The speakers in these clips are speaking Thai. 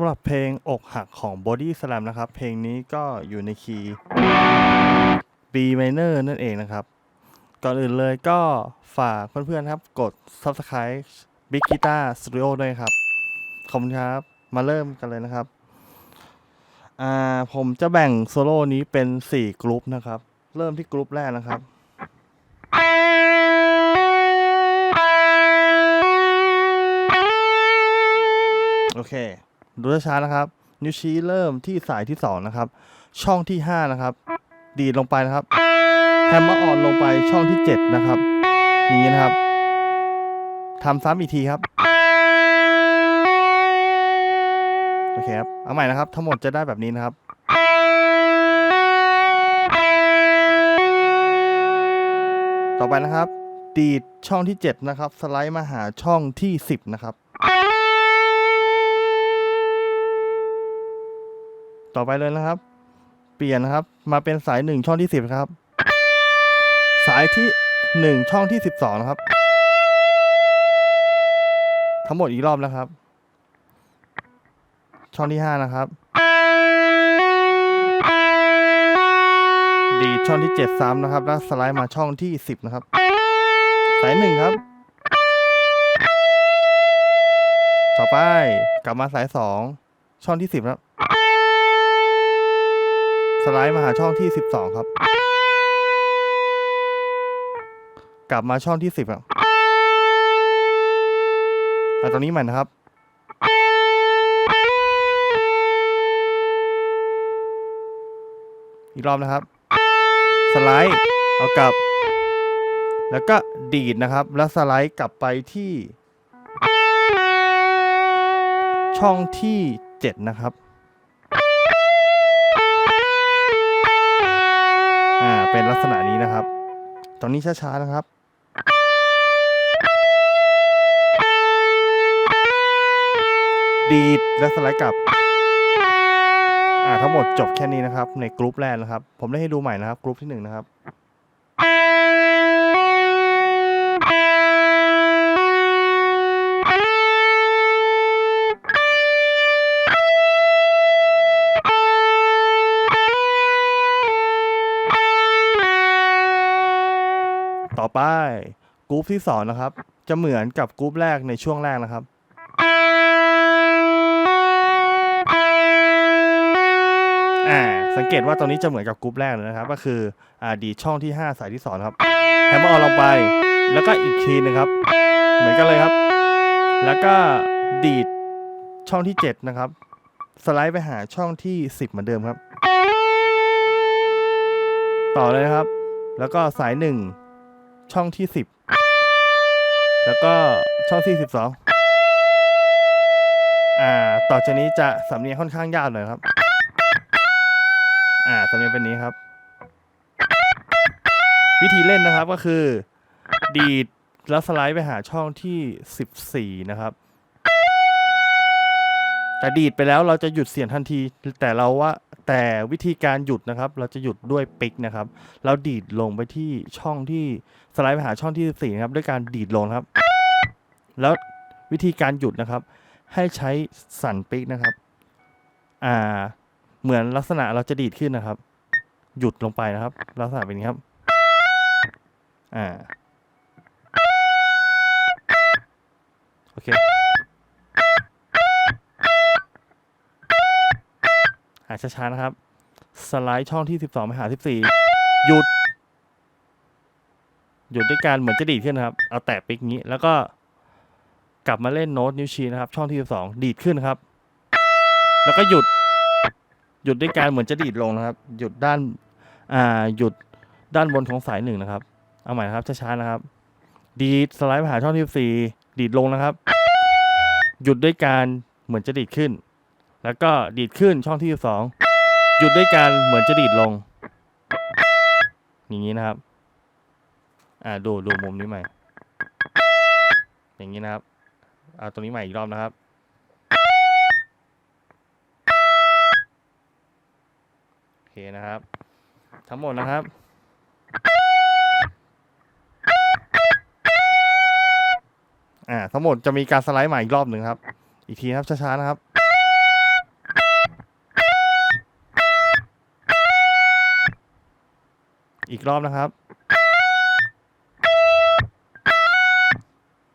ำหรับเพลงอกหักของ Body Slam นะครับ เพลงนี้ก็อยู่ในคีย์ B minor นั่นเองนะครับ ก่อนอื่นเลยก็ฝากเพื่อนๆครับ กด Subscribe Big Guitar Studio ด้วยครับ ขอบคุณครับ มาเริ่มกันเลยนะครับอ่าผมจะแบ่งโซโล่นี้เป็น 4 กรุ๊ปนะครับ เริ่มที่กรุ๊ปแรกนะครับโอเค ดูช้าๆนะครับ นิ้วชี้เริ่มที่สายที่ 2 นะครับ ช่องที่ 5 นะครับ ดีดลงไปนะครับแฮมเมอร์ออนลงไปช่องที่ 7 นะครับ อย่างนี้นะครับทำซ้ำอีกทีครับโอเคครับเอาใหม่นะครับ ทั้งหมดจะได้แบบนี้นะครับต่อไปนะครับ ดีดช่องที่ 7 นะครับ สไลด์มาหาช่องที่ 10 นะครับ ต่อไปเลยนะครับ เปลี่ยนนะครับ มาเป็นสาย1ช่องที่10ครับ สายที่1ช่องที่12นะครับ ทั้งหมดอีกรอบนะครับ ช่องที่5นะครับ ดีช่องที่7ซ้ำนะครับ แล้วสไลด์มาช่องที่10นะครับ สายหนึ่งครับ ต่อไปกลับมาสาย2ช่องที่10ครับ สไลด์มาหาช่องที่ 12 ครับ กลับมาช่องที่ 10ครับอะตรงนี้ใหม่นะครับ อีกรอบนะครับ สไลด์ เอากลับ แล้วก็ดีดนะครับ แล้วสไลด์กลับไปที่ ช่องที่ 7 นะครับ เป็นลักษณะนี้นะครับ ตอนนี้ช้าๆนะครับดีดและสไลด์กลับ อ่าทั้งหมดจบแค่นี้นะครับ ในกรุ๊ปแรกนะครับ ผมได้ให้ดูใหม่นะครับกรุ๊ปที่หนึ่งนะครับ กรุ๊ปที่สองนะครับ จะเหมือนกับกรุ๊ปแรกในช่วงแรกนะครับ อ่า สังเกตว่าตรงนี้จะเหมือนกับกรุ๊ปแรกเลยนะครับ ก็คือ อ่า ดีดช่องที่ 5 สายที่2ครับแฮมเมอร์ออนลงไป แล้วก็อีกทีหนึงครับ เหมือนกันเลยครับ แล้วก็ดีดช่องที่ 7 นะครับ สไลด์ไปหาช่องที่ 10 เหมือนเดิมครับ ต่อเลยนะครับ แล้วก็สาย 1 ช่องที่ 10 แล้วก็ช่องที่12อ่า ต่อจากนี้จะสำเนียงค่อนข้างยากหน่อยครับ อ่าสำเนียงเป็นนี้ครับ วิธีเล่นนะครับก็คือ ดีดแล้วสไลด์ไปหาช่องที่14นะครับ แต่ดีดไปแล้วเราจะหยุดเสียงทันที แต่เราว่าแต่วิธีการหยุดนะครับ เราจะหยุดด้วยปิกนะครับ เราดีดลงไปที่ช่องที่สไลด์ไปหาช่องที่14นะครับ ด้วยการดีดลงครับ แล้ววิธีการหยุดนะครับ ให้ใช้สั่นปิกนะครับ อ่า เหมือนลักษณะเราจะดีดขึ้นนะครับ หยุดลงไปนะครับ ลักษณะเป็นนี้ครับ อ่า โอเคาช้าๆนะครับ สไลด์ช่องที่ 12ไปหา 14 หยุด หยุดด้วยการเหมือนจะดีดขึ้นนะครับ เอาแตะปิกงี้ แล้วก็กลับมาเล่นโน้ตนิ้วชี้นะครับ ช่องที่ 12 ดีดขึ้นครับ แล้วก็หยุด หยุดด้วยการเหมือนจะดีดลงนะครับ หยุดด้าน อ่า หยุดด้านบนของสายหนึ่งนะครับ เอาใหม่นะครับ ช้าๆนะครับ ดีดสไลด์ไปหาช่องที่สี่ดีดลงนะครับ หยุดด้วยการเหมือนจะดีดขึ้น แล้วก็ดีดขึ้นช่องที่สองหยุดด้วยการเหมือนจะดีดลง อย่างนี้นะครับ อ่าดูดูมุมนี้ใหม่ อย่างนี้นะครับเอาตรงนี้ใหม่อีกรอบนะครับ โอเคนะครับ ทั้งหมดนะครับอ่าทั้งหมดจะมีการสไลด์ใหม่อีกรอบหนึ่งครับ อีกทีครับช้าๆนะครับ อีกรอบนะครับ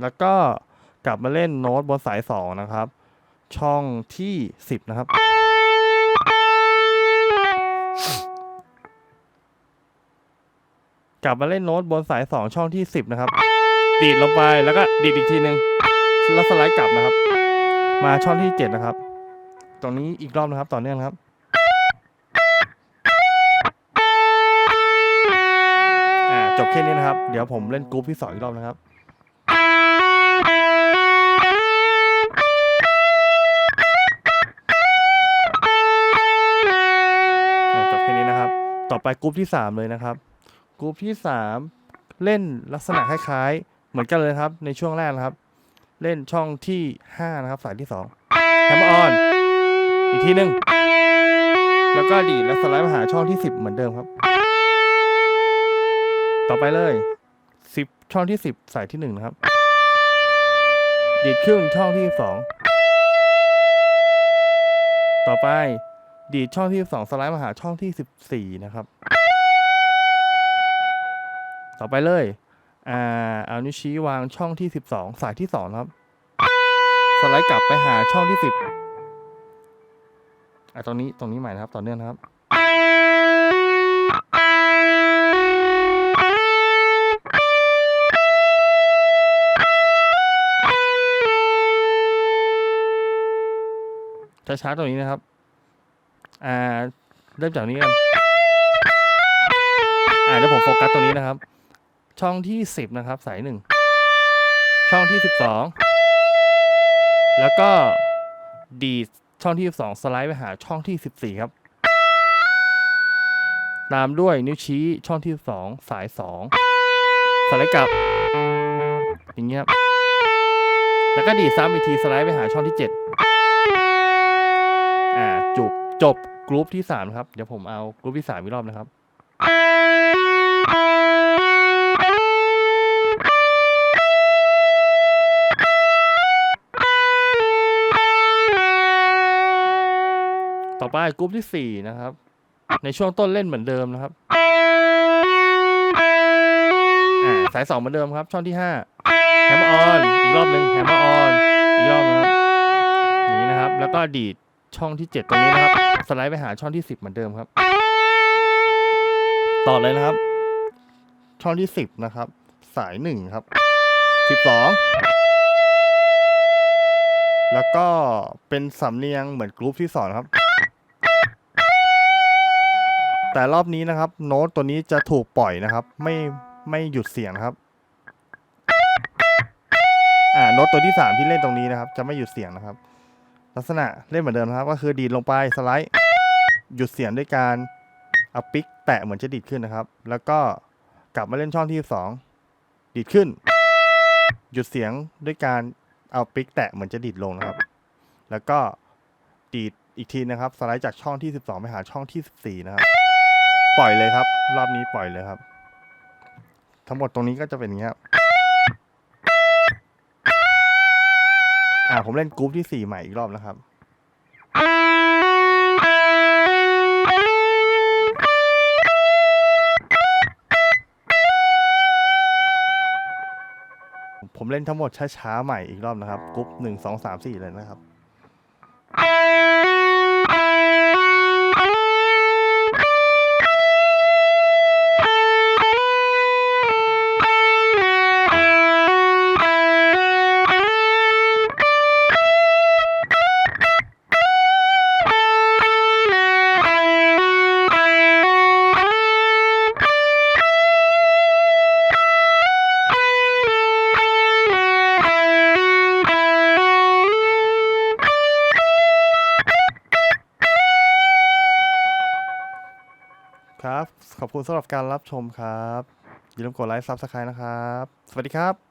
แล้วก็กลับมาเล่นโน้ตบนสายสองนะครับ ช่องที่สิบนะครับ กลับมาเล่นโน้ตบนสายสองช่องที่สิบนะครับ ดีดลงไปแล้วก็ดีดอีกทีหนึ่งแล้วสไลด์กลับนะครับ มาช่องที่เจ็ดนะครับ ตรงนี้อีกรอบนะครับ ต่อเนื่องครับ จบแค่นี้นะครับ เดี๋ยวผมเล่นกรุ๊ปที่สองอีกรอบนะครับจบแค่นี้นะครับ ต่อไปกรุ๊ปที่สามเลยนะครับกรุ๊ปที่สามเล่นลักษณะคล้ายๆ เหมือนกันเลยครับ ในช่วงแรกนะครับ เล่นช่องที่ห้านะครับ สายที่สองแฮมออนอีกทีหนึ่งแล้วก็ดีดและสไลด์มาหาช่องที่สิบเหมือนเดิมครับ ต่อไปเลยสิบช่องที่สิบสายที่หนึ่งนะครับ ดีดครึ่งช่องที่สองต่อไป ดีดช่องที่สองสไลด์มาหาช่องที่สิบสี่นะครับ ต่อไปเลยอ่าเอานิ้วชี้วางช่องที่สิบสองสายที่สองครับ สไลด์กลับไปหาช่องที่สิบอะตรงนี้ตรงนี้ใหม่นะครับ ต่อเนื่องนะครับ ช้าๆตรงนี้นะครับ อ่า เริ่มจากนี้กันอ่าเดี๋ยวผมโฟกัสตรงนี้นะครับ ช่องที่สิบนะครับ สายหนึ่งช่องที่สิบสองแล้วก็ดีช่องที่สิบสองสไลด์ไปหาช่องที่สิบสี่ครับ ตามด้วยนิ้วชี้ช่องที่สองสายสองสไลด์กลับ อย่างเงี้ยครับแล้วก็ดีดซ้ำอีกทีสไลด์ไปหาช่องที่เจ็ด จบกรุ๊ปที่สามครับ เดี๋ยวผมเอากรุ๊ปที่สามอีกรอบนะครับ ต่อไปกรุ๊ปที่สี่นะครับ ในช่วงต้นเล่นเหมือนเดิมนะครับสายสองเหมือนเดิมครับ ช่องที่ห้าแฮมออนอีกรอบหนึ่งแฮมออนอีกรอบนะครับอย่างนี้นะครับ แล้วก็ดีด ช่องที่เจ็ดตรงนี้นะครับ สไลด์ไปหาช่องที่สิบเหมือนเดิมครับ ต่อเลยนะครับ ช่องที่สิบนะครับ สายหนึ่งครับสิบสองแล้วก็เป็นสำเนียงเหมือนกรุ๊ปที่สองครับ แต่รอบนี้นะครับ โน้ตตัวนี้จะถูกปล่อยนะครับ ไม่ไม่หยุดเสียงนะครับอ่าโน้ตตัวที่สามที่เล่นตรงนี้นะครับ จะไม่หยุดเสียงนะครับ ลักษณะเล่นเหมือนเดิมครับ ก็คือดีดลงไปสไลด์ หยุดเสียงด้วยการเอาปิกแตะเหมือนจะดีดขึ้นนะครับ แล้วก็กลับมาเล่นช่องที่สองดีดขึ้น หยุดเสียงด้วยการเอาปิกแตะเหมือนจะดีดลงนะครับ แล้วก็ดีดอีกทีนะครับสไลด์จากช่องที่ 12 ไปหาช่องที่ 14 นะครับ ปล่อยเลยครับ รอบนี้ปล่อยเลยครับ ทั้งหมดตรงนี้ก็จะเป็นอย่างนี้ครับ อ่า ผมเล่นกรุ๊ปที่สี่ใหม่อีกรอบนะครับ ผมเล่นทั้งหมดช้าๆใหม่อีกรอบนะครับกรุ๊ปหนึ่งสองสามสี่เลยนะครับ ขอบคุณสำหรับการรับชมครับ อย่าลืมกดไลค์ซับสไครต์นะครับ สวัสดีครับ